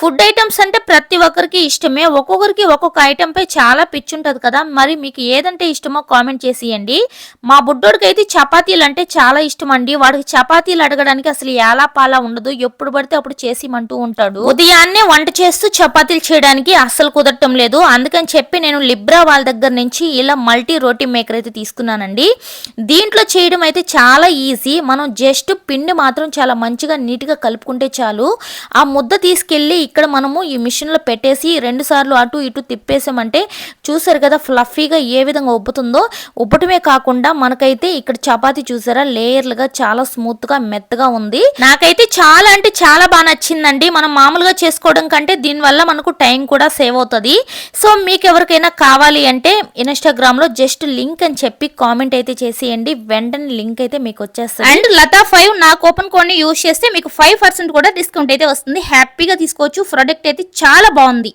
Food items అంటే ప్రతి ఒక్కరికి ఇష్టమే. ఒక్కొక్కరికి ఒక్కొక్క ఐటమ్ పై చాలా పిచ్చి ఉంటుంది కదా. మరి మీకు ఏదంటే ఇష్టమో కామెంట్ చేసియండి మా బుడ్డోడికి అయితే చపాతీలు అంటే చాలా ఇష్టం అండి. వాడికి చపాతీలు అడగడానికి అసలు ఎలా పాలా ఉండదు. ఎప్పుడు పడితే అప్పుడు చేసిమంటూ ఉంటాడు. ఉదయాన్నే వంట చేస్తూ చపాతీలు చేయడానికి అస్సలు కుదరటం లేదు. అందుకని చెప్పి నేను లిబ్రా వాళ్ళ దగ్గర నుంచి ఇలా మల్టీ రోటీ మేకర్ అయితే తీసుకున్నానండి. దీంట్లో చేయడం అయితే చాలా ఈజీ. మనం జస్ట్ పిండి మాత్రం చాలా మంచిగా నీట్గా కలుపుకుంటే చాలు. ఆ ముద్ద తీసుకెళ్ళి ఇక్కడ మనము ఈ మిషన్లో పెట్టేసి రెండు సార్లు అటు ఇటు తిప్పేసామంటే చూసారు కదా ఫ్లఫీగా ఏ విధంగా ఉబ్బుతుందో. ఉబ్బటమే కాకుండా మనకైతే ఇక్కడ చపాతీ చూసారా లేయర్లుగా చాలా స్మూత్గా మెత్తగా ఉంది. నాకైతే చాలా అంటే చాలా బాగా నచ్చిందండి. మనం మామూలుగా చేసుకోవడం కంటే దీనివల్ల మనకు టైం కూడా సేవ్ అవుతుంది. సో మీకు ఎవరికైనా కావాలి అంటే ఇన్స్టాగ్రామ్లో జస్ట్ లింక్ అని చెప్పి కామెంట్ అయితే చేసేయండి. వెంటనే లింక్ అయితే మీకు వచ్చేస్తుంది. అండ్ లతా ఫైవ్ నా కూపన్ కోడ్ని యూజ్ చేస్తే మీకు ఫైవ్ పర్సెంట్ కూడా డిస్కౌంట్ అయితే వస్తుంది. హ్యాపీగా తీసుకోవచ్చు. ప్రోడక్ట్ అయితే చాలా బాగుంది.